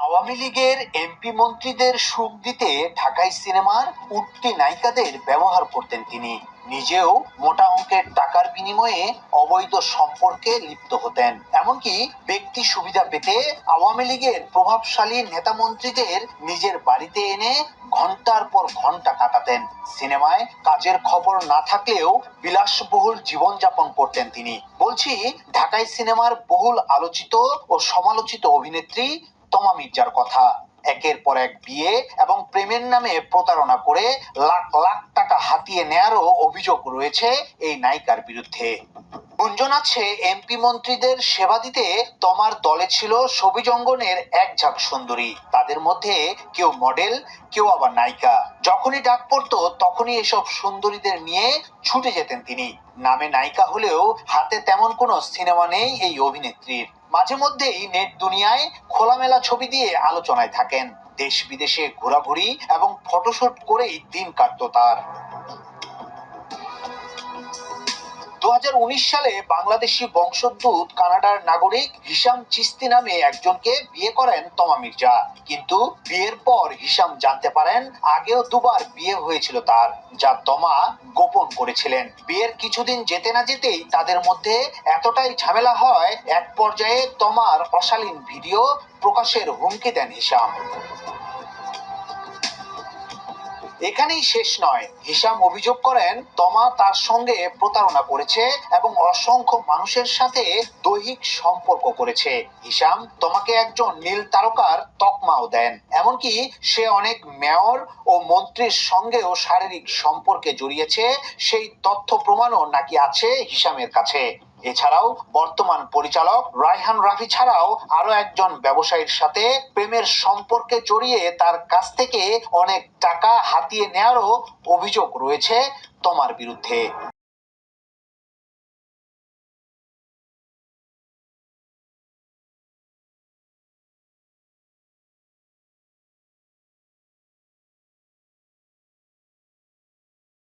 আওয়ামী লীগের এমপি মন্ত্রীদের সুখ দিতে ঢাকাই সিনেমার উঠতি নায়িকাদের ব্যবহার করতেন তিনি। নিজেও মোটা অঙ্কের টাকার বিনিময়ে অবৈধ সম্পর্কে লিপ্ত হতেন। এমনকি ব্যক্তি সুবিধা পেতে আওয়ামী লীগের প্রভাবশালী নেতা মন্ত্রীদের নিজের বাড়িতে এনে ঘণ্টার পর ঘণ্টা কাটাতেন। সিনেমায় কাজের খবর না থাকলেও বিলাসবহুল জীবনযাপন করতেন তিনি। বলছি, ঢাকাই সিনেমার বহুল আলোচিত ও সমালোচিত অভিনেত্রী তমা মির্জার কথা। একের পর এক বিয়ে এবং প্রেমের নামে প্রতারণা করে লাখ লাখ টাকা হাতিয়ে নেয়ারও অভিযোগ রয়েছে এই নায়িকার বিরুদ্ধে। গুঞ্জন আছে এমপি মন্ত্রীদের সেবা দিতে। তোমার দলে ছিল সবুজ জঙ্গনের এক ঝাঁক সুন্দরী। তাদের মধ্যে কেউ মডেল, কেউ আবার নায়িকা। যখনই ডাক পড়তো, তখনই এসব সুন্দরীদের নিয়ে ছুটে যেতেন তিনি। নামে নায়িকা হলেও হাতে তেমন কোনো সিনেমা নেই এই অভিনেত্রীর। মাঝে মধ্যেই নেট দুনিয়ায় খোলামেলা ছবি দিয়ে আলোচনায় থাকেন। দেশ বিদেশে ঘোরাঘুরি এবং ফটোশুট করেই দিন কাটত তার। সালে বাংলাদেশি বংশোদ্ভূত কানাডার নাগরিক হিসাম চিস্তি নামে একজনকে বিয়ে করেন তমা মির্জা। কিন্তু বিয়ের পর হিসাম জানতে পারেন আগেও দুবার বিয়ে হয়েছিল তার, যা তমা গোপন করেছিলেন। বিয়ের কিছুদিন যেতে না যেতেই তাদের মধ্যে এতটাই ঝামেলা হয়, এক পর্যায়ে তমার অশালীন ভিডিও প্রকাশের হুমকি দেন হিসাম এখানেই শেষ নয়। হিসাম অভিযোগ করেন, তমা তার সঙ্গে প্রতারণা করেছে এবং অসংখ্য মানুষের সাথে দৈহিক সম্পর্ক করেছে। হিসাম তোমাকে একজন নীল তারকার তকমাও দেন। এমনকি সে অনেক মেয়র ও মন্ত্রীর সঙ্গেও শারীরিক সম্পর্কে জড়িয়েছে। সেই তথ্য প্রমাণও নাকি আছে হিসামের কাছে। এছাড়াও বর্তমান পরিচালক রায়হান রাফি ছাড়াও আরও একজন ব্যবসায়ীর সাথে প্রেমের সম্পর্কে জড়িয়ে তার কাছ থেকে অনেক টাকা হাতিয়ে নেয়ারও অভিযোগ রয়েছে তোমার বিরুদ্ধে।